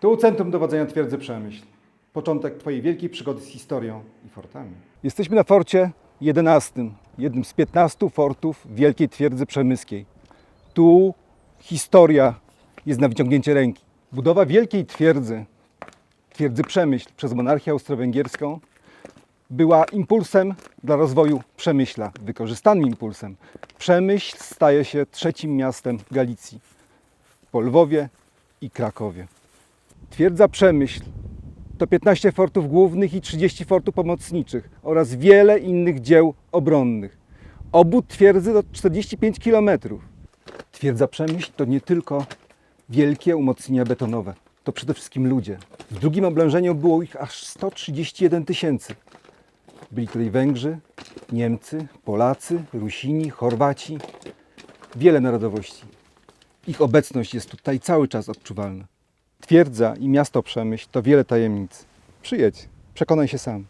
Tu Centrum Dowodzenia Twierdzy Przemyśl. Początek Twojej wielkiej przygody z historią i fortami. Jesteśmy na forcie 11, jednym z 15 fortów Wielkiej Twierdzy Przemyskiej. Tu historia jest na wyciągnięcie ręki. Budowa Wielkiej Twierdzy, Twierdzy Przemyśl przez monarchię austro-węgierską była impulsem dla rozwoju Przemyśla, wykorzystanym impulsem. Przemyśl staje się trzecim miastem Galicji po Lwowie i Krakowie. Twierdza Przemyśl to 15 fortów głównych i 30 fortów pomocniczych oraz wiele innych dzieł obronnych. Obwód twierdzy to 45 km. Twierdza Przemyśl to nie tylko wielkie umocnienia betonowe, to przede wszystkim ludzie. W drugim oblężeniu było ich aż 131 tysięcy. Byli tutaj Węgrzy, Niemcy, Polacy, Rusini, Chorwaci, wiele narodowości. Ich obecność jest tutaj cały czas odczuwalna. Twierdza i miasto Przemyśl to wiele tajemnic. Przyjedź, przekonaj się sam.